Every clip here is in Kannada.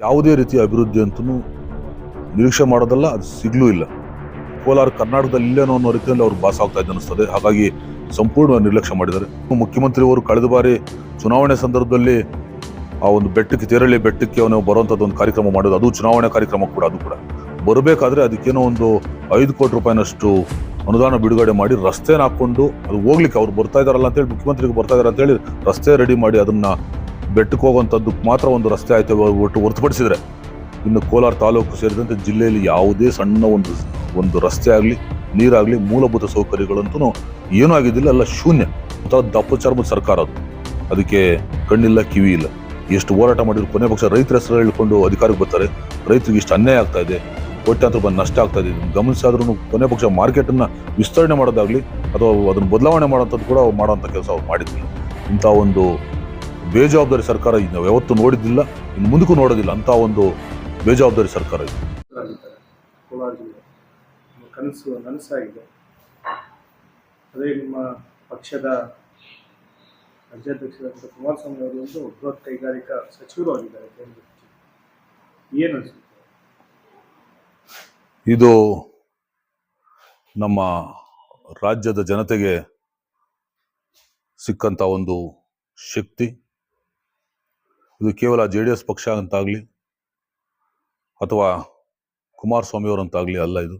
ಯಾವುದೇ ರೀತಿಯ ಅಭಿವೃದ್ಧಿ ಅಂತೂ ನಿರೀಕ್ಷೆ ಮಾಡೋದಲ್ಲ, ಅದು ಸಿಗ್ಲೂ ಇಲ್ಲ. ಕೋಲಾರ ಕರ್ನಾಟಕದಲ್ಲಿ ಇಲ್ಲೇನೋ ಅನ್ನೋ ರೀತಿಯಲ್ಲಿ ಅವ್ರು ಬಾಸ್ ಆಗ್ತಾ ಇದೆ ಅನಿಸ್ತದೆ ಹಾಗಾಗಿ ಸಂಪೂರ್ಣ ನಿರ್ಲಕ್ಷ್ಯ ಮಾಡಿದ್ದಾರೆ. ಮುಖ್ಯಮಂತ್ರಿಯವರು ಕಳೆದ ಬಾರಿ ಚುನಾವಣೆ ಸಂದರ್ಭದಲ್ಲಿ ಆ ಒಂದು ಬೆಟ್ಟಕ್ಕೆ ತೆರಳಿ ಬೆಟ್ಟಕ್ಕೆ ಅವನು ಬರುವಂಥದ್ದು ಒಂದು ಕಾರ್ಯಕ್ರಮ ಮಾಡೋದು ಅದು ಚುನಾವಣೆ ಕಾರ್ಯಕ್ರಮ ಕೂಡ, ಅದು ಕೂಡ. ಬರಬೇಕಾದ್ರೆ ಅದಕ್ಕೇನೋ ಒಂದು ಐದು ಕೋಟಿ ರೂಪಾಯಿನಷ್ಟು ಅನುದಾನ ಬಿಡುಗಡೆ ಮಾಡಿ ರಸ್ತೆನ ಹಾಕ್ಕೊಂಡು ಅದು ಹೋಗ್ಲಿಕ್ಕೆ ಅವ್ರು ಬರ್ತಾ ಇದಾರಲ್ಲ ಅಂತೇಳಿ ಮುಖ್ಯಮಂತ್ರಿಗೆ ಬರ್ತಾ ಇದಾರೆ ಅಂತೇಳಿ ರಸ್ತೆ ರೆಡಿ ಮಾಡಿ ಅದನ್ನ ಬೆಟ್ಟಕ್ಕೆ ಹೋಗುವಂಥದ್ದಕ್ಕೆ ಮಾತ್ರ ಒಂದು ರಸ್ತೆ ಆಯಿತು ಒಟ್ಟು ಹೊರತುಪಡಿಸಿದರೆ. ಇನ್ನು ಕೋಲಾರ ತಾಲೂಕು ಸೇರಿದಂತೆ ಜಿಲ್ಲೆಯಲ್ಲಿ ಯಾವುದೇ ಸಣ್ಣ ಒಂದು ಒಂದು ರಸ್ತೆ ಆಗಲಿ, ನೀರಾಗಲಿ ಮೂಲಭೂತ ಸೌಕರ್ಯಗಳಂತೂ ಏನೂ ಆಗಿದ್ದಿಲ್ಲ, ಎಲ್ಲ ಶೂನ್ಯ. ಒಂಥರ ದಪ್ಪ ಚರ್ಮದ ಸರ್ಕಾರ ಅದು. ಅದಕ್ಕೆ ಕಣ್ಣಿಲ್ಲ, ಕಿವಿ ಇಲ್ಲ. ಎಷ್ಟು ಹೋರಾಟ ಮಾಡಿದ್ರು ಕೊನೆ ಪಕ್ಷ ರೈತರ ಹೆಸರು ಹೇಳಿಕೊಂಡು ಅಧಿಕಾರಕ್ಕೆ ಬರ್ತಾರೆ. ರೈತರಿಗೆ ಇಷ್ಟು ಅನ್ಯಾಯ ಆಗ್ತಾ ಇದೆ. ಕೋಟ್ಯಾಂತರ ಬಂದು ನಷ್ಟ ಆಗ್ತಾ ಇದೆ. ಗಮನಿಸಾದ್ರೂ ಕೊನೆ ಪಕ್ಷ ಮಾರ್ಕೆಟನ್ನು ವಿಸ್ತರಣೆ ಮಾಡೋದಾಗಲಿ, ಅಥವಾ ಅದನ್ನು ಬದಲಾವಣೆ ಮಾಡೋಂಥದ್ದು ಕೂಡ ಮಾಡೋಂಥ ಕೆಲಸ ಅವ್ರು ಮಾಡಿದ್ರು. ಇಂಥ ಒಂದು ಬೇಜವಾಬ್ದಾರಿ ಸರ್ಕಾರ ಇದು ನಾವು ಯಾವತ್ತೂ ನೋಡಿದ್ದಿಲ್ಲ ಇನ್ನು ಮುಂದಕ್ಕೂ ನೋಡೋದಿಲ್ಲ ಅಂತ ಒಂದು ಬೇಜವಾಬ್ದಾರಿ ಸರ್ಕಾರ ಇದು. ಕೋಲಾರ ಜಿಲ್ಲೆ. ಕನಸು ನನಸಾಗಿದೆ. ಅದೇ ನಿಮ್ಮ ಪಕ್ಷದ ರಾಜ್ಯಾಧ್ಯಕ್ಷರಾದ ಕುಮಾರಸ್ವಾಮಿ ಅವರು ಒಂದು ಬೃಹತ್ ಕೈಗಾರಿಕಾ ಸಚಿವರು ಆಗಿದ್ದಾರೆ ಏನು ಅನಿಸುತ್ತೆ? ಇದು ನಮ್ಮ ರಾಜ್ಯದ ಜನತೆಗೆ ಸಿಕ್ಕಂಥ ಒಂದು ಶಕ್ತಿ. ಇದು ಕೇವಲ ಜೆ ಡಿ ಎಸ್ ಪಕ್ಷ ಅಂತಾಗಲಿ ಅಥವಾ ಕುಮಾರಸ್ವಾಮಿ ಅವರಂತಾಗಲಿ ಅಲ್ಲ ಇದು.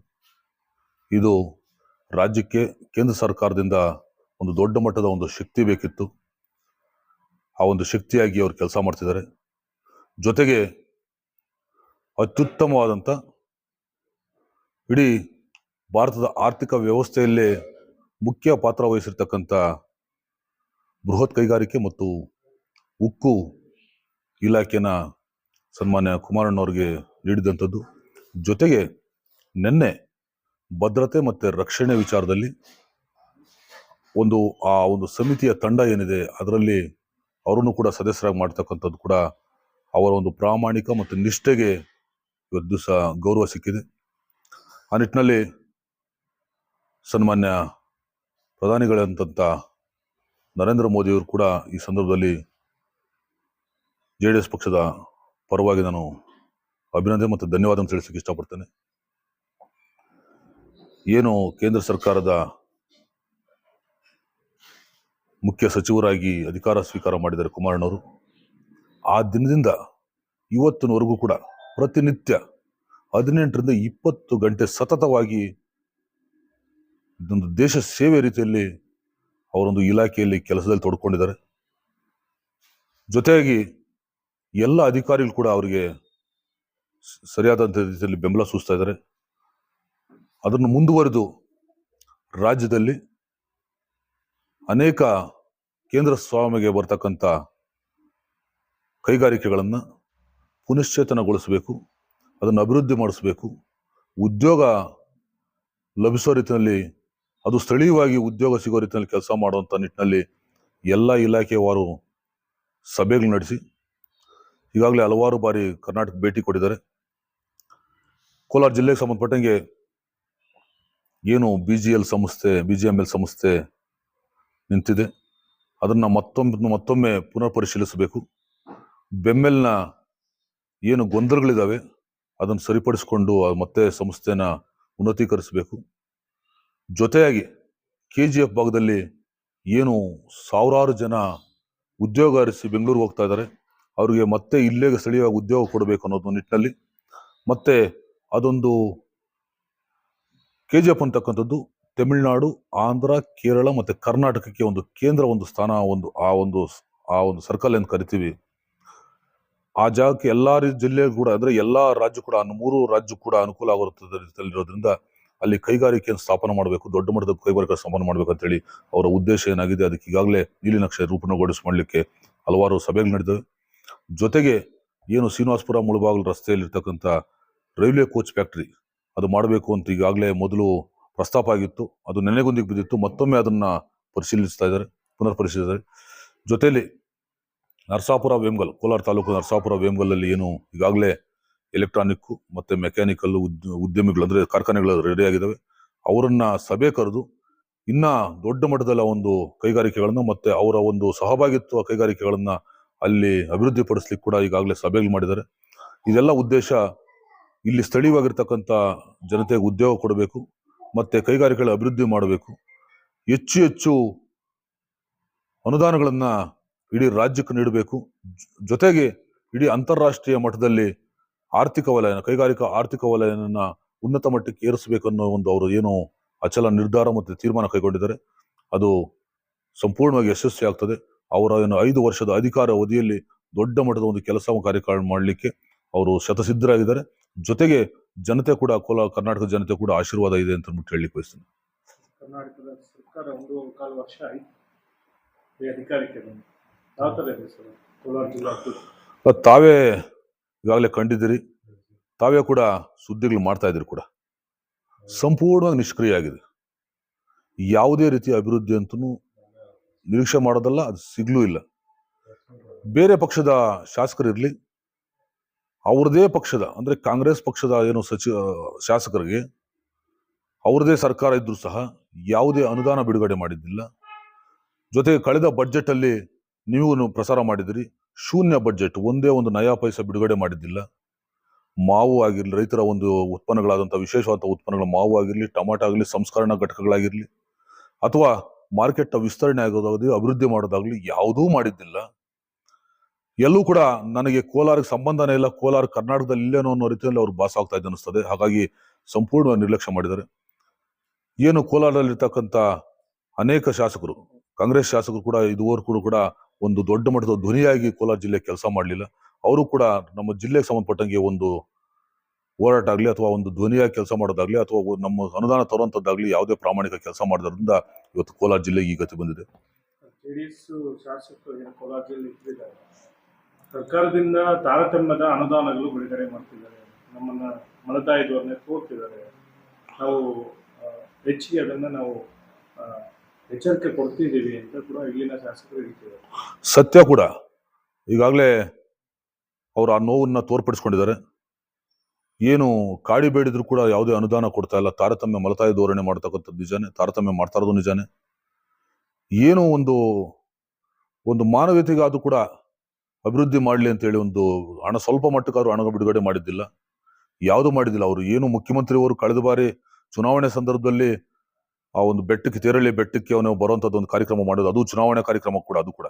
ಇದು ರಾಜ್ಯಕ್ಕೆ ಕೇಂದ್ರ ಸರ್ಕಾರದಿಂದ ಒಂದು ದೊಡ್ಡ ಮಟ್ಟದ ಒಂದು ಶಕ್ತಿ ಬೇಕಿತ್ತು. ಆ ಒಂದು ಶಕ್ತಿಯಾಗಿ ಅವರು ಕೆಲಸ ಮಾಡ್ತಿದ್ದಾರೆ. ಜೊತೆಗೆ ಅತ್ಯುತ್ತಮವಾದಂಥ ಇಡೀ ಭಾರತದ ಆರ್ಥಿಕ ವ್ಯವಸ್ಥೆಯಲ್ಲೇ ಮುಖ್ಯ ಪಾತ್ರ ವಹಿಸಿರ್ತಕ್ಕಂಥ ಬೃಹತ್ ಕೈಗಾರಿಕೆ ಮತ್ತು ಉಕ್ಕು ಇಲಾಖೆನ ಸನ್ಮಾನ್ಯ ಕುಮಾರಣ್ಣವ್ರಿಗೆ ನೀಡಿದಂಥದ್ದು. ಜೊತೆಗೆ ನಿನ್ನೆ ಭದ್ರತೆ ಮತ್ತು ರಕ್ಷಣೆ ವಿಚಾರದಲ್ಲಿ ಒಂದು, ಆ ಒಂದು ಸಮಿತಿಯ ತಂಡ ಏನಿದೆ ಅದರಲ್ಲಿ ಅವರನ್ನು ಕೂಡ ಸದಸ್ಯರಾಗಿ ಮಾಡ್ತಕ್ಕಂಥದ್ದು ಕೂಡ ಅವರ ಒಂದು ಪ್ರಾಮಾಣಿಕ ಮತ್ತು ನಿಷ್ಠೆಗೆ ಇವತ್ತು ದಿವಸ ಗೌರವ ಸಿಕ್ಕಿದೆ. ಆ ನಿಟ್ಟಿನಲ್ಲಿ ಸನ್ಮಾನ್ಯ ಪ್ರಧಾನಿಗಳಂತ ನರೇಂದ್ರ ಮೋದಿಯವರು ಕೂಡ ಈ ಸಂದರ್ಭದಲ್ಲಿ ಜೆ ಡಿ ಎಸ್ ಪಕ್ಷದ ಪರವಾಗಿ ನಾನು ಅಭಿನಂದನೆ ಮತ್ತು ಧನ್ಯವಾದ ತಿಳಿಸಕ್ಕೆ ಇಷ್ಟಪಡ್ತೇನೆ. ಏನು ಕೇಂದ್ರ ಸರ್ಕಾರದ ಮುಖ್ಯ ಸಚಿವರಾಗಿ ಅಧಿಕಾರ ಸ್ವೀಕಾರ ಮಾಡಿದ್ದಾರೆ ಕುಮಾರಣ್ಣವರು. ಆ ದಿನದಿಂದ ಇವತ್ತಿನವರೆಗೂ ಕೂಡ ಪ್ರತಿನಿತ್ಯ ಹದಿನೆಂಟರಿಂದ ಇಪ್ಪತ್ತು ಗಂಟೆ ಸತತವಾಗಿ ಇದೊಂದು ದೇಶ ಸೇವೆ ರೀತಿಯಲ್ಲಿ ಅವರೊಂದು ಇಲಾಖೆಯಲ್ಲಿ ಕೆಲಸದಲ್ಲಿ ತೊಡ್ಕೊಂಡಿದ್ದಾರೆ. ಜೊತೆಯಾಗಿ ಎಲ್ಲ ಅಧಿಕಾರಿಗಳು ಕೂಡ ಅವರಿಗೆ ಸರಿಯಾದಂಥ ರೀತಿಯಲ್ಲಿ ಬೆಂಬಲ ಸೂಚಿಸ್ತಾ ಇದ್ದಾರೆ. ಅದನ್ನು ಮುಂದುವರೆದು ರಾಜ್ಯದಲ್ಲಿ ಅನೇಕ ಕೇಂದ್ರ ಸ್ವಾಮಿಗೆ ಬರ್ತಕ್ಕಂಥ ಕೈಗಾರಿಕೆಗಳನ್ನು ಪುನಶ್ಚೇತನಗೊಳಿಸಬೇಕು, ಅದನ್ನು ಅಭಿವೃದ್ಧಿ ಮಾಡಿಸಬೇಕು, ಉದ್ಯೋಗ ಲಭಿಸೋ ರೀತಿಯಲ್ಲಿ, ಅದು ಸ್ಥಳೀಯವಾಗಿ ಉದ್ಯೋಗ ಸಿಗೋ ರೀತಿಯಲ್ಲಿ ಕೆಲಸ ಮಾಡುವಂಥ ನಿಟ್ಟಿನಲ್ಲಿ ಎಲ್ಲ ಇಲಾಖೆಯವರು ಸಭೆಗಳು ನಡೆಸಿ ಈಗಾಗಲೇ ಹಲವಾರು ಬಾರಿ ಕರ್ನಾಟಕ ಭೇಟಿ ಕೊಟ್ಟಿದ್ದಾರೆ. ಕೋಲಾರ ಜಿಲ್ಲೆಗೆ ಸಂಬಂಧಪಟ್ಟಂಗೆ ಏನು ಬಿ ಜಿ ಎಲ್ ಸಂಸ್ಥೆ ಬಿ ಜಿ ಎಂ ಎಲ್ ಸಂಸ್ಥೆ ನಿಂತಿದೆ. ಅದನ್ನು ಮತ್ತೊಮ್ಮೆ ಮತ್ತೊಮ್ಮೆ ಪುನರ್ ಪರಿಶೀಲಿಸಬೇಕು ಬೆಮ್ಮೆಲ್ನ ಏನು ಗೊಂದಲಗಳಿದ್ದಾವೆ ಅದನ್ನು ಸರಿಪಡಿಸಿಕೊಂಡು ಮತ್ತೆ ಸಂಸ್ಥೆನ ಉನ್ನತೀಕರಿಸಬೇಕು. ಜೊತೆಯಾಗಿ ಕೆ ಜಿ ಎಫ್ ಭಾಗದಲ್ಲಿ ಏನು ಸಾವಿರಾರು ಜನ ಉದ್ಯೋಗ ಅರಿಸಿ ಬೆಂಗಳೂರಿಗೆ ಹೋಗ್ತಾ ಇದ್ದಾರೆ. ಅವರಿಗೆ ಮತ್ತೆ ಇಲ್ಲೇ ಸ್ಥಳೀಯವಾಗಿ ಉದ್ಯೋಗ ಕೊಡಬೇಕು ಅನ್ನೋದು ನಿಟ್ಟಿನಲ್ಲಿ. ಮತ್ತೆ ಅದೊಂದು ಕೆ ಜಿ ಎಫ್ ಅಂತಕ್ಕಂಥದ್ದು ತಮಿಳುನಾಡು, ಆಂಧ್ರ, ಕೇರಳ ಮತ್ತು ಕರ್ನಾಟಕಕ್ಕೆ ಒಂದು ಕೇಂದ್ರ ಒಂದು ಸ್ಥಾನ, ಒಂದು ಆ ಒಂದು ಆ ಒಂದು ಸರ್ಕಲ್ ಅಂತ ಕರಿತೀವಿ. ಆ ಜಾಗಕ್ಕೆ ಎಲ್ಲ ಜಿಲ್ಲೆ ಕೂಡ ಅಂದರೆ ಎಲ್ಲ ರಾಜ್ಯ ಕೂಡ ಮೂರು ರಾಜ್ಯ ಕೂಡ ಅನುಕೂಲ ಆಗಿರುತ್ತದೆ ರೀತಿಯಲ್ಲಿರೋದ್ರಿಂದ ಅಲ್ಲಿ ಕೈಗಾರಿಕೆಯನ್ನು ಸ್ಥಾಪನೆ ಮಾಡಬೇಕು, ದೊಡ್ಡ ಮಟ್ಟದ ಕೈಗಾರಿಕೆ ಸ್ಥಾಪನೆ ಮಾಡಬೇಕು ಅಂತೇಳಿ ಅವರ ಉದ್ದೇಶ ಏನಾಗಿದೆ, ಅದಕ್ಕೆ ಈಗಾಗಲೇ ನೀಲಿ ನಕ್ಷೆ ರೂಪಣಗೊಳಿಸಿ ಮಾಡಲಿಕ್ಕೆ ಹಲವಾರು ಸಭೆಗಳು ನಡೆದವೆ. ಜೊತೆಗೆ ಏನು ಶ್ರೀನಿವಾಸಪುರ ಮುಳುಬಾಗಿಲು ರಸ್ತೆಯಲ್ಲಿರ್ತಕ್ಕಂಥ ರೈಲ್ವೆ ಕೋಚ್ ಫ್ಯಾಕ್ಟ್ರಿ, ಅದು ಮಾಡಬೇಕು ಅಂತ ಈಗಾಗಲೇ ಮೊದಲು ಪ್ರಸ್ತಾಪ ಆಗಿತ್ತು. ಅದು ನೆನೆಗೊಂದಿಗೆ ಬಿದ್ದಿತ್ತು. ಮತ್ತೊಮ್ಮೆ ಅದನ್ನು ಪರಿಶೀಲಿಸ್ತಾ ಇದ್ದಾರೆ ಪುನರ್ ಪರಿಶೀಲಿಸಿದ್ದಾರೆ ಜೊತೆಯಲ್ಲಿ ನರಸಾಪುರ ವೇಮ್ಗಲ್, ಕೋಲಾರ ತಾಲೂಕು ನರಸಾಪುರ ವೇಮ್ಗಲ್ಲಲ್ಲಿ ಏನು ಈಗಾಗಲೇ ಎಲೆಕ್ಟ್ರಾನಿಕ್ ಮತ್ತೆ ಮೆಕ್ಯಾನಿಕಲ್ ಉದ್ಯಮಿಗಳು ಅಂದರೆ ಕಾರ್ಖಾನೆಗಳು ರೆಡಿಯಾಗಿದ್ದಾವೆ ಅವರನ್ನ ಸಭೆ ಕರೆದು ಇನ್ನೂ ದೊಡ್ಡ ಮಟ್ಟದಲ್ಲಿ ಒಂದು ಕೈಗಾರಿಕೆಗಳನ್ನು ಮತ್ತು ಅವರ ಒಂದು ಸಹಭಾಗಿತ್ವ ಕೈಗಾರಿಕೆಗಳನ್ನ ಅಲ್ಲಿ ಅಭಿವೃದ್ಧಿ ಪಡಿಸ್ಲಿಕ್ಕೆ ಕೂಡ ಈಗಾಗಲೇ ಸಭೆಗಳು ಮಾಡಿದ್ದಾರೆ. ಇದೆಲ್ಲ ಉದ್ದೇಶ ಇಲ್ಲಿ ಸ್ಥಳೀಯವಾಗಿರ್ತಕ್ಕಂಥ ಜನತೆಗೆ ಉದ್ಯೋಗ ಕೊಡಬೇಕು, ಮತ್ತು ಕೈಗಾರಿಕೆಗಳ ಅಭಿವೃದ್ಧಿ ಮಾಡಬೇಕು. ಹೆಚ್ಚು ಹೆಚ್ಚು ಅನುದಾನಗಳನ್ನು ಇಡೀ ರಾಜ್ಯಕ್ಕೆ ನೀಡಬೇಕು. ಜೊತೆಗೆ ಇಡೀ ಅಂತಾರಾಷ್ಟ್ರೀಯ ಮಟ್ಟದಲ್ಲಿ ಆರ್ಥಿಕ ವಲಯನ ಕೈಗಾರಿಕಾ ಆರ್ಥಿಕ ವಲಯನ ಉನ್ನತ ಮಟ್ಟಕ್ಕೆ ಏರಿಸಬೇಕು ಅನ್ನೋ ಒಂದು ಅವರು ಏನು ಅಚಲ ನಿರ್ಧಾರ ಮತ್ತು ತೀರ್ಮಾನ ಕೈಗೊಂಡಿದ್ದಾರೆ. ಅದು ಸಂಪೂರ್ಣವಾಗಿ ಯಶಸ್ವಿ ಆಗ್ತದೆ ಅವರ ಏನು ಐದು ವರ್ಷದ ಅಧಿಕಾರ ಅವಧಿಯಲ್ಲಿ ದೊಡ್ಡ ಮಟ್ಟದ ಒಂದು ಕೆಲಸ ಕಾರ್ಯಕ್ರಮ ಮಾಡಲಿಕ್ಕೆ ಅವರು ಶತಸಿದ್ಧರಾಗಿದ್ದಾರೆ. ಜೊತೆಗೆ ಜನತೆ ಕೂಡ ಕೋಲ ಕರ್ನಾಟಕದ ಜನತೆ ಕೂಡ ಆಶೀರ್ವಾದ ಇದೆ ಅಂತ ಅಂದ್ಬಿಟ್ಟು ಬಯಸ್ತೀನಿ. ಕರ್ನಾಟಕದ ಸರ್ಕಾರ ಒಂದು ಕಾಲು ವರ್ಷ ಆಯ್ತು. ಅಧಿಕಾರಕ್ಕೆ ಬಂದು. ತಾವೇ ಈಗಾಗಲೇ ಕಂಡಿದ್ದೀರಿ. ತಾವೇ ಕೂಡ ಸುದ್ದಿಗಳು ಮಾಡ್ತಾ ಇದ್ದೀರಿ ಕೂಡ. ಸಂಪೂರ್ಣವಾಗಿ ನಿಷ್ಕ್ರಿಯ ಆಗಿದೆ. ಯಾವುದೇ ರೀತಿಯ ಅಭಿವೃದ್ಧಿ ಅಂತೂ ನಿರೀಕ್ಷೆ ಮಾಡೋದಲ್ಲ, ಅದು ಸಿಗ್ಲೂ ಇಲ್ಲ. ಬೇರೆ ಪಕ್ಷದ ಶಾಸಕರಿರಲಿ ಅವ್ರದೇ ಪಕ್ಷದ, ಅಂದರೆ ಕಾಂಗ್ರೆಸ್ ಪಕ್ಷದ ಏನು ಸಚಿವ ಶಾಸಕರಿಗೆ, ಅವ್ರದೇ ಸರ್ಕಾರ ಇದ್ದರೂ ಸಹ ಯಾವುದೇ ಅನುದಾನ ಬಿಡುಗಡೆ ಮಾಡಿದ್ದಿಲ್ಲ. ಜೊತೆಗೆ ಕಳೆದ ಬಡ್ಜೆಟಲ್ಲಿ ನೀವು ಪ್ರಸಾರ ಮಾಡಿದಿರಿ, ಶೂನ್ಯ ಬಡ್ಜೆಟ್ ಒಂದೇ ಒಂದು ನಯಾ ಪೈಸೆ ಬಿಡುಗಡೆ ಮಾಡಿದ್ದಿಲ್ಲ. ಮಾವು ಆಗಿರಲಿ, ರೈತರ ಒಂದು ಉತ್ಪನ್ನಗಳಾದಂಥ ವಿಶೇಷವಾದ ಉತ್ಪನ್ನಗಳ ಮಾವು ಆಗಿರಲಿ, ಟೊಮಾಟೊ ಆಗಲಿ ಸಂಸ್ಕರಣಾ ಘಟಕಗಳಾಗಿರಲಿ, ಅಥವಾ ಮಾರ್ಕೆಟ್ ವಿಸ್ತರಣೆ ಆಗೋದಾಗಲಿ ಅಭಿವೃದ್ಧಿ ಮಾಡೋದಾಗಲಿ ಯಾವುದೂ ಮಾಡಿದ್ದಿಲ್ಲ. ಎಲ್ಲೂ ಕೂಡ ನನಗೆ ಕೋಲಾರಕ್ಕೆ ಸಂಬಂಧನೇ ಇಲ್ಲ. ಕೋಲಾರ ಕರ್ನಾಟಕದಲ್ಲಿ ಇಲ್ಲೇನೋ ಅನ್ನೋ ರೀತಿಯಲ್ಲಿ ಅವ್ರು ಭಾಸ ಆಗ್ತಾ ಇದೆ ಅನಿಸ್ತದೆ ಹಾಗಾಗಿ ಸಂಪೂರ್ಣವಾಗಿ ನಿರ್ಲಕ್ಷ್ಯ ಮಾಡಿದ್ದಾರೆ. ಏನು ಕೋಲಾರದಲ್ಲಿರ್ತಕ್ಕಂಥ ಅನೇಕ ಶಾಸಕರು, ಕಾಂಗ್ರೆಸ್ ಶಾಸಕರು ಕೂಡ, ಇದುವರೆಗೂ ಕೂಡ ಒಂದು ದೊಡ್ಡ ಮಟ್ಟದ ಧ್ವನಿಯಾಗಿ ಕೋಲಾರ ಜಿಲ್ಲೆ ಕೆಲಸ ಮಾಡಲಿಲ್ಲ. ಅವರು ಕೂಡ ನಮ್ಮ ಜಿಲ್ಲೆಗೆ ಸಂಬಂಧಪಟ್ಟಂಗೆ ಒಂದು ಹೋರಾಟ ಆಗಲಿ, ಅಥವಾ ಒಂದು ಧ್ವನಿಯಾಗಿ ಕೆಲಸ ಮಾಡೋದಾಗ್ಲಿ, ಅಥವಾ ನಮ್ಮ ಅನುದಾನ ತರುವಂಥದ್ದಾಗಲಿ ಯಾವುದೇ ಪ್ರಾಮಾಣಿಕ ಕೆಲಸ ಮಾಡೋದ್ರಿಂದ ಇವತ್ತು ಕೋಲಾರ ಜಿಲ್ಲೆಗೆ ಈ ಗತಿ ಬಂದಿದೆ. ಶಾಸಕರು ಏನು ಕೋಲಾರ ಜಿಲ್ಲೆ ಇಟ್ಟಿದ್ದಾರೆ? ಸರ್ಕಾರದಿಂದ ತಾರತಮ್ಯದ ಅನುದಾನಗಳು ಬಿಡುಗಡೆ ಮಾಡ್ತಿದ್ದಾರೆ. ನಮ್ಮನ್ನ ಮಲತಾಯಿದವ್ರನ್ನೇ ತೋರ್ತಿದ್ದಾರೆ. ನಾವು ಹೆಚ್ಚಿಗೆ ಅದನ್ನ ನಾವು ಎಚ್ಚರಿಕೆ ಕೊಡ್ತಿದ್ದೀವಿ ಅಂತ ಕೂಡ ಇಲ್ಲಿನ ಶಾಸಕರು ಹೇಳ್ತಿದ್ದಾರೆ. ಸತ್ಯ ಕೂಡ. ಈಗಾಗಲೇ ಅವರು ಆ ನೋವನ್ನು ತೋರ್ಪಡಿಸ್ಕೊಂಡಿದ್ದಾರೆ. ಏನು ಕಾಡಿ ಬೇಡಿದ್ರು ಕೂಡ ಯಾವುದೇ ಅನುದಾನ ಕೊಡ್ತಾ ಇಲ್ಲ. ತಾರತಮ್ಯ ಮಲತಾಯಿ ಧೋರಣೆ ಮಾಡ್ತಕ್ಕಂಥದ್ದು ನಿಜಾನೇ, ತಾರತಮ್ಯ ಮಾಡ್ತಾ ಇರೋದು ನಿಜಾನೇ. ಏನು ಒಂದು ಒಂದು ಮಾನವೀಯತೆಗಾದ್ರೂ ಕೂಡ ಅಭಿವೃದ್ಧಿ ಮಾಡಲಿ ಅಂತ ಹೇಳಿ ಒಂದು ಹಣ, ಸ್ವಲ್ಪ ಮಟ್ಟಕ್ಕಾದ್ರೂ ಹಣ ಬಿಡುಗಡೆ ಮಾಡಿದ್ದಿಲ್ಲ. ಯಾವುದು ಮಾಡಿದ್ದಿಲ್ಲ ಅವರು. ಏನು ಮುಖ್ಯಮಂತ್ರಿ ಅವರು ಕಳೆದ ಬಾರಿ ಚುನಾವಣೆ ಸಂದರ್ಭದಲ್ಲಿ ಆ ಒಂದು ಬೆಟ್ಟಕ್ಕೆ ತೆರಳಿ ಬೆಟ್ಟಕ್ಕೆ ಅವನು ಬರುವಂತದ್ದು ಒಂದು ಕಾರ್ಯಕ್ರಮ ಮಾಡೋದು ಅದು ಚುನಾವಣೆ ಕಾರ್ಯಕ್ರಮ ಕೂಡ, ಅದು ಕೂಡ.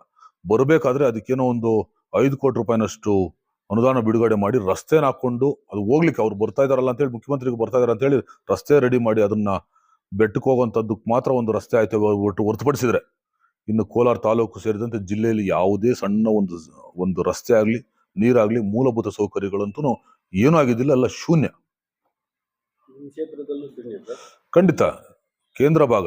ಬರಬೇಕಾದ್ರೆ ಅದಕ್ಕೇನೋ ಒಂದು ಐದು ಕೋಟಿ ರೂಪಾಯಿನಷ್ಟು ಅನುದಾನ ಬಿಡುಗಡೆ ಮಾಡಿ ರಸ್ತೆನ ಹಾಕೊಂಡು ಅದು ಹೋಗ್ಲಿಕ್ಕೆ ಅವ್ರು ಬರ್ತಾ ಇದಾರಲ್ಲ ಅಂತೇಳಿ ಮುಖ್ಯಮಂತ್ರಿಗೆ ಬರ್ತಾ ಇದಾರೆ ಅಂತೇಳಿ ರಸ್ತೆ ರೆಡಿ ಮಾಡಿ ಅದನ್ನ ಬೆಟ್ಟಕ್ಕೆ ಹೋಗುವಂಥದ್ದಕ್ಕೆ ಮಾತ್ರ ಒಂದು ರಸ್ತೆ ಆಯ್ತು ಒಟ್ಟು ಹೊರತುಪಡಿಸಿದ್ರೆ. ಇನ್ನು ಕೋಲಾರ ತಾಲೂಕು ಸೇರಿದಂತೆ ಜಿಲ್ಲೆಯಲ್ಲಿ ಯಾವುದೇ ಸಣ್ಣ ಒಂದು ಒಂದು ರಸ್ತೆ ಆಗಲಿ ನೀರಾಗ್ಲಿ ಮೂಲಭೂತ ಸೌಕರ್ಯಗಳಂತೂ ಏನೂ ಆಗಿದ್ದಿಲ್ಲ ಎಲ್ಲ ಶೂನ್ಯ. ನಿಮ್ಮ ಕ್ಷೇತ್ರದಲ್ಲೂ ಶೂನ್ಯ ಖಂಡಿತ. ಕೇಂದ್ರ ಭಾಗ.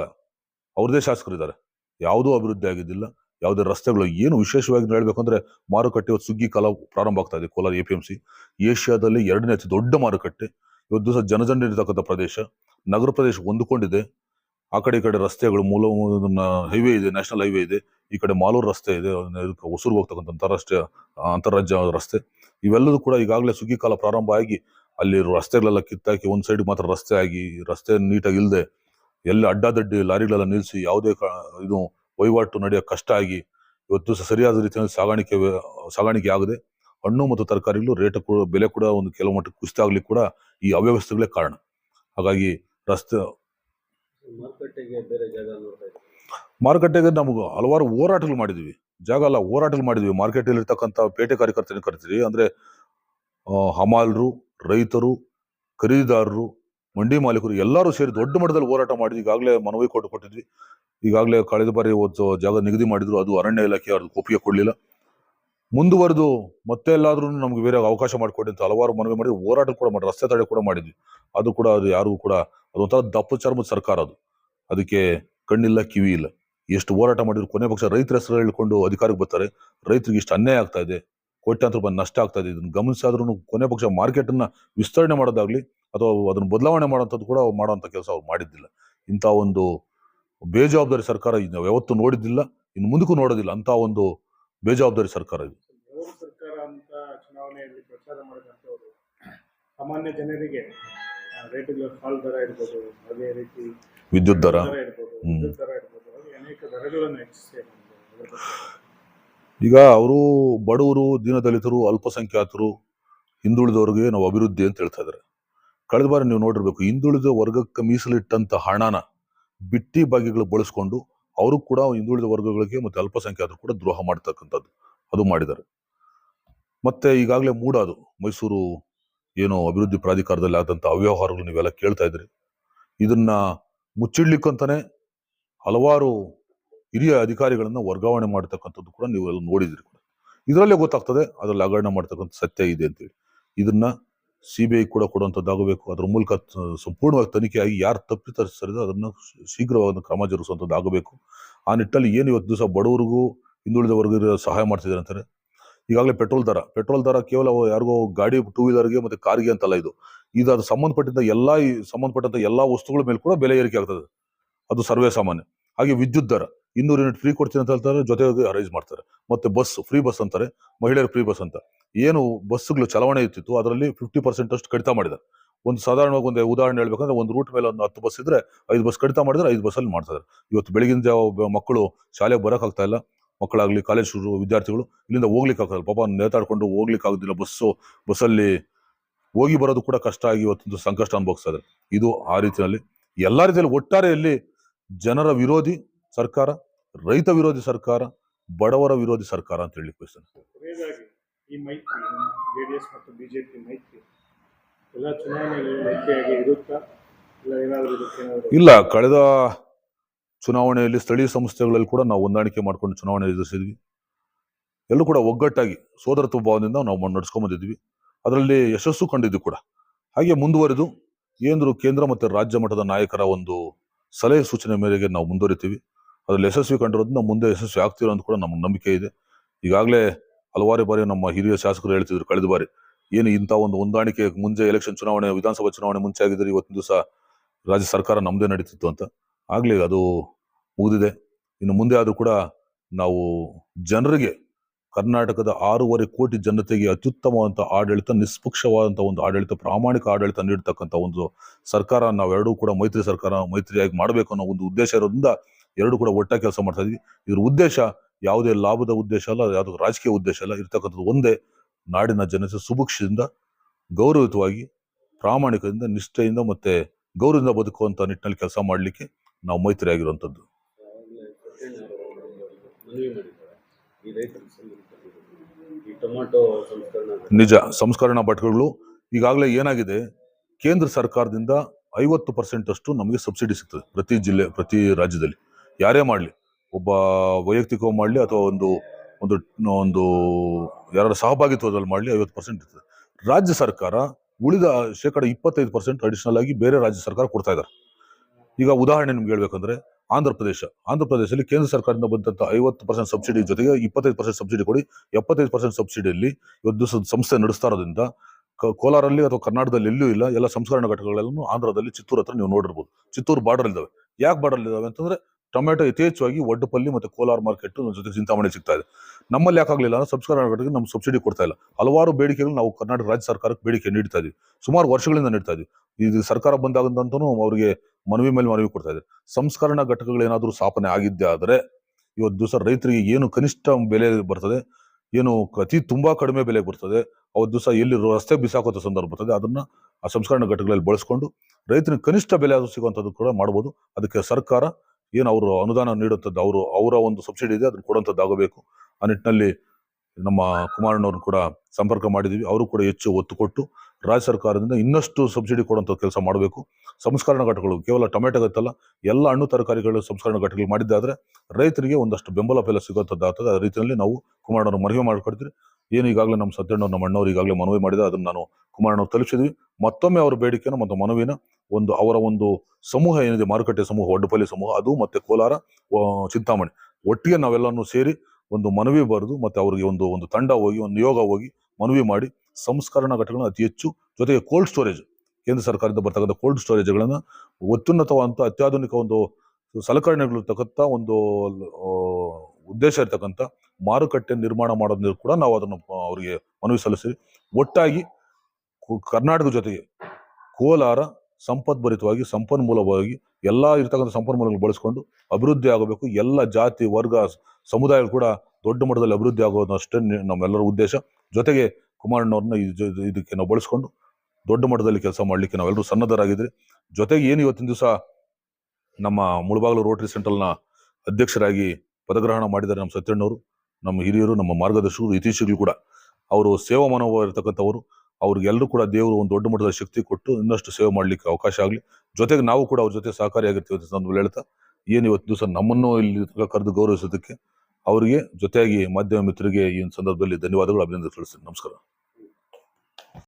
ಅವ್ರದೇ ಶಾಸಕರಿದ್ದಾರೆ. ಯಾವುದೂ ಅಭಿವೃದ್ಧಿ ಆಗಿದ್ದಿಲ್ಲ. ಯಾವುದೇ ರಸ್ತೆಗಳು ಏನು ವಿಶೇಷವಾಗಿ ಹೇಳಬೇಕು ಅಂದ್ರೆ ಮಾರುಕಟ್ಟೆ ಇವತ್ತು ಸುಗ್ಗಿ ಕಾಲ ಪ್ರಾರಂಭ ಆಗ್ತಾ ಇದೆ, Kolar A P M C ಏಷ್ಯಾದಲ್ಲಿ ಎರಡನೇ ಅತಿ ದೊಡ್ಡ ಮಾರುಕಟ್ಟೆ. ಇವತ್ತು ದಿವಸ ಜನಜಂಡಿ ಇರತಕ್ಕಂಥ ಪ್ರದೇಶ. ನಗರ ಪ್ರದೇಶ ಹೊಂದಿಕೊಂಡಿದೆ. ಆ ಕಡೆ ಈ ಕಡೆ ರಸ್ತೆಗಳು ಮೂಲ ಹೈವೇ ಇದೆ ನ್ಯಾಷನಲ್ ಹೈವೇ ಇದೆ. ಈ ಕಡೆ ಮಾಲೂರು ರಸ್ತೆ ಇದೆ ಹೊಸೂರು ಹೋಗ್ತಕ್ಕಂಥ ಅಂತಾರಾಷ್ಟ್ರೀಯ, ಅಂತಾರಾಜ್ಯ ರಸ್ತೆ. ಇವೆಲ್ಲದೂ ಕೂಡ ಈಗಾಗಲೇ ಸುಗ್ಗಿ ಕಾಲ ಪ್ರಾರಂಭ ಆಗಿ ಅಲ್ಲಿ ರಸ್ತೆಗಳೆಲ್ಲ ಕಿತ್ತಾಕಿ ಒಂದು ಸೈಡ್ ಮಾತ್ರ ರಸ್ತೆ ಆಗಿ, ರಸ್ತೆ ನೀಟಾಗಿ ಇಲ್ಲದೆ ಎಲ್ಲ ಅಡ್ಡಾದಡ್ಡಿ ಲಾರಿಗಳೆಲ್ಲ ನಿಲ್ಲಿಸಿ ಯಾವುದೇ ಇದು ವಹಿವಾಟು ನಡೆಯೋ ಕಷ್ಟ ಆಗಿ ಇವತ್ತು ಸರಿಯಾದ ರೀತಿಯಲ್ಲಿ ಸಾಗಾಣಿಕೆ ಸಾಗಾಣಿಕೆ ಆಗದೆ ಹಣ್ಣು ಮತ್ತು ತರಕಾರಿಗಳು ರೇಟ್ ಕೂಡ ಬೆಲೆ ಕೂಡ ಒಂದು ಕೆಲವು ಮಟ್ಟಕ್ಕೆ ಕುಸಿತ ಆಗ್ಲಿಕ್ಕೆ ಕೂಡ ಈ ಅವ್ಯವಸ್ಥೆಗಳೇ ಕಾರಣ. ಹಾಗಾಗಿ ರಸ್ತೆ ಮಾರುಕಟ್ಟೆಗೆ ನಮಗೆ ಹಲವಾರು ಹೋರಾಟಗಳು ಮಾಡಿದ್ವಿ. ಜಾಗ ಅಲ್ಲ ಹೋರಾಟಗಳು ಮಾಡಿದ್ವಿ. ಮಾರ್ಕೆಟ್ ಇರ್ತಕ್ಕಂಥ ಪೇಟೆ ಕಾರ್ಯಕರ್ತರನ್ನು ಕರಿತೀವಿ. ಅಂದ್ರೆ ಹಮಾಲರು ರೈತರು ಖರೀದಿದಾರರು ಮಂಡಿ ಮಾಲೀಕರು ಎಲ್ಲರೂ ಸೇರಿ ದೊಡ್ಡ ಮಟ್ಟದಲ್ಲಿ ಹೋರಾಟ ಮಾಡಿದ್ವಿ. ಈಗಾಗಲೇ ಮನವಿ ಕೊಟ್ಟು ಕೊಟ್ಟಿದ್ವಿ. ಈಗಾಗಲೇ ಕಳೆದ ಬಾರಿ ಒಂದು ಜಾಗ ನಿಗದಿ ಮಾಡಿದ್ರು. ಅದು ಅರಣ್ಯ ಇಲಾಖೆ ಅವ್ರದ್ದು ಒಪ್ಪಿಗೆ ಕೊಡಲಿಲ್ಲ. ಮುಂದುವರೆದು ಮತ್ತೆ ಎಲ್ಲಾದ್ರೂ ನಮ್ಗೆ ಬೇರೆ ಅವಕಾಶ ಮಾಡಿಕೊಡಿ ಅಂತ ಹಲವಾರು ಮನವಿ ಮಾಡಿ ಹೋರಾಟ ಕೂಡ ಮಾಡಿ, ರಸ್ತೆ ತಡೆ ಕೂಡ ಮಾಡಿದ್ವಿ. ಅದು ಕೂಡ ಅದು ಯಾರಿಗೂ ಕೂಡ ಅದೊಂಥರ ದಪ್ಪ ಚರ್ಮದ ಸರ್ಕಾರ ಅದು. ಅದಕ್ಕೆ ಕಣ್ಣಿಲ್ಲ, ಕಿವಿ ಇಲ್ಲ. ಎಷ್ಟು ಹೋರಾಟ ಮಾಡಿದ್ರು ಕೊನೆ ಪಕ್ಷ ರೈತರ ಹೆಸರು ಹೇಳಿಕೊಂಡು ಅಧಿಕಾರಕ್ಕೆ ಬರ್ತಾರೆ. ರೈತರಿಗೆ ಇಷ್ಟು ಅನ್ಯಾಯ ಆಗ್ತಾ ಇದೆ. ಕೋಟ್ಯಾಂತರ ರೂಪಾಯಿ ನಷ್ಟ ಆಗ್ತಾ ಇದೆ. ಇದನ್ನು ಗಮನಿಸಾದ್ರೂ ಕೊನೆ ಪಕ್ಷ ಮಾರ್ಕೆಟ್ ಅನ್ನ ವಿಸ್ತರಣೆ ಮಾಡೋದಾಗ್ಲಿ ಅಥವಾ ಅದನ್ನ ಬದಲಾವಣೆ ಮಾಡುವಂಥದ್ದು ಕೂಡ ಮಾಡುವಂಥ ಕೆಲಸ ಅವ್ರು ಮಾಡಿದ್ದಿಲ್ಲ. ಇಂಥ ಒಂದು ಬೇಜವಾಬ್ದಾರಿ ಸರ್ಕಾರ ಇದು ಯಾವತ್ತೂ ನೋಡಿದ್ದಿಲ್ಲ ಇನ್ನು ಮುಂದಕ್ಕೂ ನೋಡೋದಿಲ್ಲ. ಅಂತ ಒಂದು ಬೇಜವಾಬ್ದಾರಿ ಸರ್ಕಾರ ಇದು. ಸಾಮಾನ್ಯ ಜನರಿಗೆ ಆ, ರೇಟುಗಳ ಹಾಲ್ ದರ ಇರ್ಬೋದು ಅದೇ ರೀತಿ ವಿದ್ಯುತ್ ದರ. ದರ ಇರ್ಬೋದು ದರ ಇರ್ಬೋದು ಅನೇಕ ದರಗಳನ್ನು ಹೆಚ್ಚಿಸಿ ಈಗ ಅವರು ಬಡವರು ದೀನದಲಿತರು ಅಲ್ಪಸಂಖ್ಯಾತರು ಹಿಂದುಳಿದವರಿಗೆ ನಾವು ಅಭಿವೃದ್ಧಿ ಅಂತ ಹೇಳ್ತಾ ಇದ್ದಾರೆ. ಕಳೆದ ಬಾರಿ ನೀವು ನೋಡಿರ್ಬೇಕು, ಹಿಂದುಳಿದ ವರ್ಗಕ್ಕೆ ಮೀಸಲಿಟ್ಟಂತ ಹಣನ ಬಿಟ್ಟಿ ಬಾಗಿಗಳು ಬಳಸ್ಕೊಂಡು ಅವರು ಕೂಡ ಹಿಂದುಳಿದ ವರ್ಗಗಳಿಗೆ ಮತ್ತೆ ಅಲ್ಪಸಂಖ್ಯಾತರು ಕೂಡ ದ್ರೋಹ ಮಾಡ್ತಕ್ಕಂಥದ್ದು ಅದು ಮಾಡಿದ್ದಾರೆ. ಮತ್ತೆ ಈಗಾಗಲೇ ಮೂಡಾದು, ಮೈಸೂರು ಏನು ಅಭಿವೃದ್ಧಿ ಪ್ರಾಧಿಕಾರದಲ್ಲಿ ಆದಂತ ಅವ್ಯವಹಾರಗಳು ನೀವೆಲ್ಲ ಕೇಳ್ತಾ ಇದ್ರಿ. ಇದನ್ನ ಮುಚ್ಚಿಡ್ಲಿಕ್ಕಂತಾನೆ ಹಲವಾರು ಹಿರಿಯ ಅಧಿಕಾರಿಗಳನ್ನ ವರ್ಗಾವಣೆ ಮಾಡ್ತಕ್ಕಂಥದ್ದು ಕೂಡ ನೀವೆಲ್ಲ ನೋಡಿದ್ರಿ ಕೂಡ. ಇದರಲ್ಲೇ ಗೊತ್ತಾಗ್ತದೆ, ಅದರಲ್ಲಿ ಹಗರಣ ಮಾಡ್ತಕ್ಕಂಥ ಸತ್ಯ ಇದೆ ಅಂತೇಳಿ. ಇದನ್ನ ಸಿ ಬಿ ಐ ಕೂಡ ಕೊಡುವಂಥದ್ದಾಗಬೇಕು ಅದರ ಮೂಲಕ ಸಂಪೂರ್ಣವಾಗಿ ಸಂಪೂರ್ಣವಾಗಿ ತನಿಖೆಯಾಗಿ ಯಾರು ತಪ್ಪಿತರಿಸಿದ್ರೆ ಅದನ್ನು ಶೀಘ್ರವಾಗಿ ಕ್ರಮ ಜರುಗಿಸುವಂಥದ್ದಾಗಬೇಕು ಆ ನಿಟ್ಟಲ್ಲಿ ಏನು ಇವತ್ತು ದಿವಸ ಬಡವರಿಗೂ ಹಿಂದುಳಿದ ವರ್ಗದ ಸಹಾಯ ಮಾಡ್ತಿದ್ದಾರೆ ಅಂತಾರೆ. ಈಗಾಗಲೇ ಪೆಟ್ರೋಲ್ ದರ. ಪೆಟ್ರೋಲ್ ದರ ಕೇವಲ ಯಾರಿಗೋ ಗಾಡಿ ಟೂ ವೀಲರ್ಗೆ ಮತ್ತೆ ಕಾರ್ಗೆ ಅಂತಲ್ಲ ಇದು. ಇದು ಅದು ಸಂಬಂಧಪಟ್ಟಿದ್ದ ಎಲ್ಲಾ ಈ ಸಂಬಂಧಪಟ್ಟಂತ ಎಲ್ಲಾ ವಸ್ತುಗಳ ಮೇಲೆ ಕೂಡ ಬೆಲೆ ಏರಿಕೆ ಆಗ್ತದೆ. ಅದು ಸರ್ವೇ ಸಾಮಾನ್ಯ. ಹಾಗೆ ವಿದ್ಯುತ್ ದರ. ಇನ್ನೂರು ಯೂನಿಟ್ ಫ್ರೀ ಕೊಡ್ತೀನಿ ಅಂತ ಹೇಳ್ತಾರೆ, ಜೊತೆಗೆ ಅರೇಂಜ್ ಮಾಡ್ತಾರೆ. ಮತ್ತೆ ಬಸ್ ಫ್ರೀ ಬಸ್ ಅಂತಾರೆ, ಮಹಿಳೆಯರು ಫ್ರೀ ಬಸ್ ಅಂತ. ಏನು ಬಸ್ಗಳು ಚಲಾವಣೆ ಇರ್ತಿತ್ತು, ಅದರಲ್ಲಿ ಫಿಫ್ಟಿ ಪರ್ಸೆಂಟ್ ಅಷ್ಟು ಕಡಿತ ಮಾಡಿದ್ದಾರೆ. ಒಂದು ಸಾಧಾರಣವಾಗಿ ಒಂದು ಉದಾಹರಣೆ ಹೇಳ್ಬೇಕಂದ್ರೆ, ಒಂದು ರೂಟ್ ಮೇಲೆ ಒಂದು ಹತ್ತು ಬಸ್ ಇದ್ರೆ, ಐದು ಬಸ್ ಕಡಿತ ಮಾಡಿದ್ರೆ ಐದು ಬಸ್ಸಲ್ಲಿ ಮಾಡ್ತಾರೆ. ಇವತ್ತು ಬೆಳಗಿನ ಜಾವ ಮಕ್ಕಳು ಶಾಲೆಗೆ ಬರೋಕ್ಕಾಗ್ತಾ ಇಲ್ಲ. ಮಕ್ಕಳಾಗಲಿ ಕಾಲೇಜ್ ವಿದ್ಯಾರ್ಥಿಗಳು ಇಲ್ಲಿಂದ ಹೋಗ್ಲಿಕ್ಕೆ ಆಗ್ತದೆ ಪಾಪ ನೇತಾಡ್ಕೊಂಡು ಹೋಗ್ಲಿಕ್ಕೆ ಆಗೋದಿಲ್ಲ ಬಸ್ಸು ಬಸ್ಸಲ್ಲಿ ಹೋಗಿ ಬರೋದು ಕೂಡ ಕಷ್ಟ ಆಗಿ ಇವತ್ತೊಂದು ಸಂಕಷ್ಟ ಅನುಭವಿಸ್ತಾ ಇದು ಆ ರೀತಿಯಲ್ಲಿ. ಎಲ್ಲ ರೀತಿಯಲ್ಲಿ ಒಟ್ಟಾರೆಯಲ್ಲಿ ಜನರ ವಿರೋಧಿ ಸರ್ಕಾರ ರೈತ ವಿರೋಧಿ ಸರ್ಕಾರ ಬಡವರ ವಿರೋಧಿ ಸರ್ಕಾರ ಅಂತ ಹೇಳಿ ಬಯಸ್ತೇನೆ ಈ ಮೈತ್ರಿ ಜೆ ಮತ್ತು ಬಿಜೆಪಿ ಮೈತ್ರಿ ಎಲ್ಲ ಚುನಾವಣೆಯಲ್ಲಿ ಮೈತ್ರಿಯಾಗಿ ಇರುತ್ತಾ ಇಲ್ಲ ಏನಾದರೂ ಏನಾದರೂ ಕಳೆದ ಚುನಾವಣೆಯಲ್ಲಿ ಸ್ಥಳೀಯ ಸಂಸ್ಥೆಗಳಲ್ಲಿ ಕೂಡ ನಾವು ಹೊಂದಾಣಿಕೆ ಮಾಡ್ಕೊಂಡು ಚುನಾವಣೆ ಎದುರಿಸಿದ್ವಿ. ಎಲ್ಲರೂ ಕೂಡ ಒಗ್ಗಟ್ಟಾಗಿ ಸೋದರತ್ವ ಭಾವದಿಂದ ನಾವು ನಡ್ಸ್ಕೊಂಡ್ ಬಂದಿದ್ವಿ. ಅದರಲ್ಲಿ ಯಶಸ್ಸು ಕಂಡಿದ್ದು ಕೂಡ. ಹಾಗೆ ಮುಂದುವರೆದು ಏಂದ್ರು ಕೇಂದ್ರ ಮತ್ತು ರಾಜ್ಯ ಮಟ್ಟದ ನಾಯಕರ ಒಂದು ಸಲಹೆ ಸೂಚನೆ ಮೇರೆಗೆ ನಾವು ಮುಂದುವರಿತೀವಿ. ಅದರಲ್ಲಿ ಯಶಸ್ವಿ ಕಂಡಿರೋದು ನಾವು ಮುಂದೆ ಯಶಸ್ವಿ ಆಗ್ತಿರೋ ಅಂತ ಕೂಡ ನಮ್ಗೆ ನಂಬಿಕೆ ಇದೆ. ಈಗಾಗಲೇ ಹಲವಾರು ಬಾರಿ ನಮ್ಮ ಹಿರಿಯ ಶಾಸಕರು ಹೇಳ್ತಿದ್ರು ಕಳೆದ ಬಾರಿ, ಏನು ಇಂಥ ಒಂದು ಹೊಂದಾಣಿಕೆ ಮುಂಚೆ ಎಲೆಕ್ಷನ್ ಚುನಾವಣೆ, ವಿಧಾನಸಭಾ ಚುನಾವಣೆ ಮುಂಚೆ ಆಗಿದ್ರೆ ಇವತ್ತಿನ ದಿವಸ ರಾಜ್ಯ ಸರ್ಕಾರ ನಮ್ಮದೇ ನಡೀತಿತ್ತು ಅಂತ. ಆಗಲೇ ಅದು ಮುಗಿದಿದೆ. ಇನ್ನು ಮುಂದೆ ಆದ್ರೂ ಕೂಡ ನಾವು ಜನರಿಗೆ ಕರ್ನಾಟಕದ ಆರೂವರೆ ಕೋಟಿ ಜನತೆಗೆ ಅತ್ಯುತ್ತಮವಾದಂಥ ಆಡಳಿತ, ನಿಷ್ಪಕ್ಷವಾದಂಥ ಒಂದು ಆಡಳಿತ, ಪ್ರಾಮಾಣಿಕ ಆಡಳಿತ ನೀಡತಕ್ಕಂಥ ಒಂದು ಸರ್ಕಾರ ನಾವೆರಡೂ ಕೂಡ ಮೈತ್ರಿ ಸರ್ಕಾರ ಮೈತ್ರಿಯಾಗಿ ಮಾಡಬೇಕು ಅನ್ನೋ ಒಂದು ಉದ್ದೇಶ ಇರೋದ್ರಿಂದ ಎರಡು ಕೂಡ ಒಟ್ಟಾಗಿ ಕೆಲಸ ಮಾಡ್ತಾ ಇದ್ವಿ. ಇದ್ರ ಉದ್ದೇಶ ಯಾವುದೇ ಲಾಭದ ಉದ್ದೇಶ ಅಲ್ಲ, ಯಾವುದೋ ರಾಜಕೀಯ ಉದ್ದೇಶ ಅಲ್ಲ, ಇರ್ತಕ್ಕಂಥದ್ದು ಒಂದೇ. ನಾಡಿನ ಜನತೆ ಸುಭಿಕ್ಷದಿಂದ, ಗೌರವಯುತವಾಗಿ, ಪ್ರಾಮಾಣಿಕದಿಂದ, ನಿಷ್ಠೆಯಿಂದ ಮತ್ತೆ ಗೌರವದಿಂದ ಬದುಕುವಂತ ನಿಟ್ಟಿನಲ್ಲಿ ಕೆಲಸ ಮಾಡಲಿಕ್ಕೆ ನಾವು ಮೈತ್ರಿ ಆಗಿರುವಂಥದ್ದು ನಿಜ, ಸಂಸ್ಕರಣಾ ಘಟಕಗಳು ಈಗಾಗಲೇ ಏನಾಗಿದೆ? ಕೇಂದ್ರ ಸರ್ಕಾರದಿಂದ ಐವತ್ತು ಪರ್ಸೆಂಟ್ ಅಷ್ಟು ನಮಗೆ ಸಬ್ಸಿಡಿ ಸಿಗ್ತದೆ ಪ್ರತಿ ಜಿಲ್ಲೆ, ಪ್ರತಿ ರಾಜ್ಯದಲ್ಲಿ. ಯಾರೇ ಮಾಡಲಿ, ಒಬ್ಬ ವೈಯಕ್ತಿಕವಾಗಿ ಮಾಡಲಿ ಅಥವಾ ಒಂದು ಒಂದು ಒಂದು ಯಾರ ಸಹಭಾಗಿತ್ವದಲ್ಲಿ ಮಾಡಲಿ ಐವತ್ತು ಪರ್ಸೆಂಟ್ ಇರ್ತದೆ. ರಾಜ್ಯ ಸರ್ಕಾರ ಉಳಿದ ಶೇಕಡ ಇಪ್ಪತ್ತೈದು ಪರ್ಸೆಂಟ್ ಅಡಿಷನಲ್ ಆಗಿ ಬೇರೆ ರಾಜ್ಯ ಸರ್ಕಾರ ಕೊಡ್ತಾ ಇದ್ದಾರೆ ಈಗ ಉದಾಹರಣೆ ನಿಮ್ಗೆ ಹೇಳ್ಬೇಕಂದ್ರೆ ಆಂಧ್ರ ಪ್ರದೇಶ. ಆಂಧ್ರ ಪ್ರದೇಶದಲ್ಲಿ ಕೇಂದ್ರ ಸರ್ಕಾರದಿಂದ ಬಂದಂತ ಐವತ್ತು ಪರ್ಸೆಂಟ್ ಸಬ್ಸಿಡಿ ಜೊತೆಗೆ ಇಪ್ಪತ್ತೈದು ಪರ್ಸೆಂಟ್ ಸಬ್ಸಿಡಿ ಕೊಡಿ. ಎಪ್ಪತ್ತೈದು ಪರ್ಸೆಂಟ್ ಸಬ್ಸಿಡಿಯಲ್ಲಿ ಇವತ್ತು ಸಂಸ್ಥೆ ನಡೆಸ್ತಾ ಇರೋದ್ರಿಂದ ಕೋಲಾರಲ್ಲಿ ಅಥವಾ ಕರ್ನಾಟಕದಲ್ಲಿ ಎಲ್ಲೂ ಇಲ್ಲ, ಎಲ್ಲ ಸಂಸ್ಕರಣ ಘಟಕಗಳಲ್ಲೂ ಆಂಧ್ರದಲ್ಲಿ ಚಿತ್ತೂರು ಹತ್ರ ನೀವು ನೋಡಿರ್ಬೋದು. ಚಿತ್ತೂರು ಬಾರ್ಡರ್ ಇದಾವೆ ಯಾಕೆ ಬಾರ್ಡರ್ ಇದಾವೆ ಅಂತಂದ್ರೆ ಟೊಮೆಟೊ ಯಥೇಚ್ಛವಾಗಿ ಒಡ್ಡಪಲ್ಲಿ ಮತ್ತು ಕೋಲಾರ ಮಾರ್ಕೆಟ್ ಜೊತೆ ಚಿಂತಾಮಣಿ ಸಿಗ್ತಾ ಇದೆ. ನಮ್ಮಲ್ಲಿ ಯಾಕಾಗಲಿಲ್ಲ ಅಂದ್ರೆ ಸಬ್ಸ್ಕ್ರೈಬ್ ಘಟಕಕ್ಕೆ ನಮ್ಗೆ ಸಬ್ಸಿಡಿ ಕೊಡ್ತಾ ಇಲ್ಲ. ಹಲವಾರು ಬೇಡಿಕೆಗಳು ನಾವು ಕರ್ನಾಟಕ ರಾಜ್ಯ ಸರ್ಕಾರಕ್ಕೆ ಬೇಡಿಕೆ ನೀಡ್ತಾ ಇದ್ದೀವಿ ಸುಮಾರು ವರ್ಷಗಳಿಂದ ನೀಡ್ತಾ ಇದ್ವಿ. ಇದು ಸರ್ಕಾರ ಬಂದಾಗಂತೂ ಅವರಿಗೆ ಮನವಿ ಮೇಲೆ ಮನವಿ ಕೊಡ್ತಾ ಇದೆ. ಸಂಸ್ಕರಣಾ ಘಟಕಗಳು ಏನಾದರೂ ಸ್ಥಾಪನೆ ಆಗಿದ್ದೇ ಆದರೆ ಇವತ್ತು ದಿವಸ ರೈತರಿಗೆ ಏನು ಕನಿಷ್ಠ ಬೆಲೆ ಬರ್ತದೆ, ಏನು ಅತಿ ತುಂಬಾ ಕಡಿಮೆ ಬೆಲೆ ಬರ್ತದೆ, ಅವತ್ತು ದಿವಸ ಎಲ್ಲಿ ರಸ್ತೆ ಬಿಸಾಕುವಂಥ ಸಂದರ್ಭ ಬರ್ತದೆ, ಅದನ್ನ ಆ ಸಂಸ್ಕರಣಾ ಘಟಕಗಳಲ್ಲಿ ಬಳಸ್ಕೊಂಡು ರೈತರಿಗೆ ಕನಿಷ್ಠ ಬೆಲೆ ಆದರೂ ಸಿಗುವಂಥದ್ದು ಕೂಡ ಮಾಡ್ಬೋದು. ಅದಕ್ಕೆ ಸರ್ಕಾರ ಏನು ಅವರು ಅನುದಾನ ನೀಡುವಂಥದ್ದು, ಅವರು ಅವರ ಒಂದು ಸಬ್ಸಿಡಿ ಇದೆ, ಅದನ್ನು ಕೊಡುವಂಥದ್ದಾಗಬೇಕು. ಆ ನಿಟ್ಟಿನಲ್ಲಿ ನಮ್ಮ ಕುಮಾರಣ್ಣವ್ರನ್ನ ಕೂಡ ಸಂಪರ್ಕ ಮಾಡಿದೀವಿ. ಅವರು ಕೂಡ ಹೆಚ್ಚು ಒತ್ತು ಕೊಟ್ಟು ರಾಜ್ಯ ಸರ್ಕಾರದಿಂದ ಇನ್ನಷ್ಟು ಸಬ್ಸಿಡಿ ಕೊಡುವಂಥ ಕೆಲಸ ಮಾಡಬೇಕು. ಸಂಸ್ಕರಣಾ ಘಟಕಗಳು ಕೇವಲ ಟೊಮೆಟೊ ಗೊತ್ತಲ್ಲ, ಎಲ್ಲ ಹಣ್ಣು ತರಕಾರಿಗಳು ಸಂಸ್ಕರಣಾ ಘಟಕಗಳು ಮಾಡಿದ್ದಾದರೆ ರೈತರಿಗೆ ಒಂದಷ್ಟು ಬೆಂಬಲ ಬೆಲೆ ಸಿಗುವಂಥದ್ದಾಗ್ತದೆ ಆ ರೀತಿಯಲ್ಲಿ ನಾವು ಕುಮಾರಣ್ಣವ್ರು ಮನವಿ ಮಾಡಿಕೊಡ್ತೀರಿ ಏನು ಈಗಾಗಲೇ ನಮ್ಮ ಸತ್ಯಣ್ಣ ನಮ್ಮ ಅಣ್ಣವ್ರು ಈಗಾಗಲೇ ಮನವಿ ಮಾಡಿದೆ ಅದನ್ನು ನಾನು ಕುಮಾರಣ್ಣವ್ರು ತಲುಪಿಸಿದ್ವಿ. ಮತ್ತೊಮ್ಮೆ ಅವರ ಬೇಡಿಕೆನ ಮತ್ತು ಮನವಿನ ಒಂದು ಅವರ ಒಂದು ಸಮೂಹ ಏನಿದೆ, ಮಾರುಕಟ್ಟೆ ಸಮೂಹ ಒಡ್ಡಪಲ್ಲಿ ಸಮೂಹ, ಅದು ಮತ್ತೆ ಕೋಲಾರ ಚಿಂತಾಮಣಿ. ಒಟ್ಟಿಗೆ ನಾವೆಲ್ಲನೂ ಸೇರಿ ಒಂದು ಮನವಿ ಬರೆದು ಮತ್ತೆ ಅವರಿಗೆ ಒಂದು ಒಂದು ತಂಡ ಹೋಗಿ, ಒಂದು ನಿಯೋಗ ಹೋಗಿ ಮನವಿ ಮಾಡಿ ಸಂಸ್ಕರಣಾ ಘಟಕಗಳನ್ನು ಅತಿ ಹೆಚ್ಚು, ಜೊತೆಗೆ ಕೋಲ್ಡ್ ಸ್ಟೋರೇಜ್ ಕೇಂದ್ರ ಸರ್ಕಾರದಿಂದ ಬರ್ತಕ್ಕಂಥ ಕೋಲ್ಡ್ ಸ್ಟೋರೇಜ್ಗಳನ್ನು ಅತ್ಯುನ್ನತವಾದಂಥ, ಅತ್ಯಾಧುನಿಕ ಒಂದು ಸಲಕರಣೆಗಳು ಇರ್ತಕ್ಕಂಥ ಒಂದು ಉದ್ದೇಶ ಇರ್ತಕ್ಕಂಥ ಮಾರುಕಟ್ಟೆ ನಿರ್ಮಾಣ ಮಾಡೋದ್ರ ಕೂಡ ನಾವು ಅದನ್ನು ಅವರಿಗೆ ಮನವಿ ಸಲ್ಲಿಸಿ ಒಟ್ಟಾಗಿ ಕರ್ನಾಟಕ ಜೊತೆಗೆ ಕೋಲಾರ ಸಂಪದ್ಭರಿತವಾಗಿ, ಸಂಪನ್ಮೂಲವಾಗಿ ಎಲ್ಲ ಇರ್ತಕ್ಕಂಥ ಸಂಪನ್ಮೂಲಗಳು ಬಳಸ್ಕೊಂಡು ಅಭಿವೃದ್ಧಿ ಆಗಬೇಕು. ಎಲ್ಲ ಜಾತಿ, ವರ್ಗ ಸಮುದಾಯಗಳು ಕೂಡ ದೊಡ್ಡ ಮಟ್ಟದಲ್ಲಿ ಅಭಿವೃದ್ಧಿ ಆಗೋದಷ್ಟೇ ಅಷ್ಟೇ ನಮ್ಮೆಲ್ಲರ ಉದ್ದೇಶ. ಜೊತೆಗೆ ಕುಮಾರಣ್ಣವ್ರನ್ನ ಇದಕ್ಕೆ ನಾವು ಬಳಸ್ಕೊಂಡು ದೊಡ್ಡ ಮಟ್ಟದಲ್ಲಿ ಕೆಲಸ ಮಾಡಲಿಕ್ಕೆ ನಾವೆಲ್ಲರೂ ಸನ್ನದ್ಧರಾಗಿದ್ರಿ, ಜೊತೆಗೆ ಏನು ಇವತ್ತಿನ ದಿವಸ ನಮ್ಮ ಮುಳಬಾಗಲು ರೋಟರಿ ಸೆಂಟ್ರಲ್ನ ಅಧ್ಯಕ್ಷರಾಗಿ ಪದಗ್ರಹಣ ಮಾಡಿದ್ದಾರೆ ನಮ್ಮ ಸತ್ಯಣ್ಣವರು, ನಮ್ಮ ಹಿರಿಯರು, ನಮ್ಮ ಮಾರ್ಗದರ್ಶಕರು, ಇತ್ತೀಚೆಗೂ ಕೂಡ. ಅವರು ಸೇವಾ ಮನೋಭಾವ ಇರತಕ್ಕಂಥವರು ಅವ್ರಿಗೆಲ್ಲರೂ ಕೂಡ ದೇವರು ಒಂದು ದೊಡ್ಡ ಮಟ್ಟದ ಶಕ್ತಿ ಕೊಟ್ಟು ಇನ್ನಷ್ಟು ಸೇವೆ ಮಾಡಲಿಕ್ಕೆ ಅವಕಾಶ ಆಗಲಿ. ಜೊತೆಗೆ ನಾವು ಕೂಡ ಅವ್ರ ಜೊತೆ ಸಹಕಾರಿಯಾಗಿರ್ತೀವಿ ಅಂತ ಹೇಳ್ತಾ, ಏನು ಇವತ್ತು ದಿವಸ ನಮ್ಮನ್ನು ಇಲ್ಲಿ ಕರೆದು ಗೌರವಿಸೋದಕ್ಕೆ ಅವರಿಗೆ ಜೊತೆಯಾಗಿ ಮಾಧ್ಯಮ ಮಿತ್ರರಿಗೆ ಈ ಸಂದರ್ಭದಲ್ಲಿ ಧನ್ಯವಾದಗಳು ಅಭಿನಂದನೆ ತಿಳಿಸ್ತೀನಿ ನಮಸ್ಕಾರ.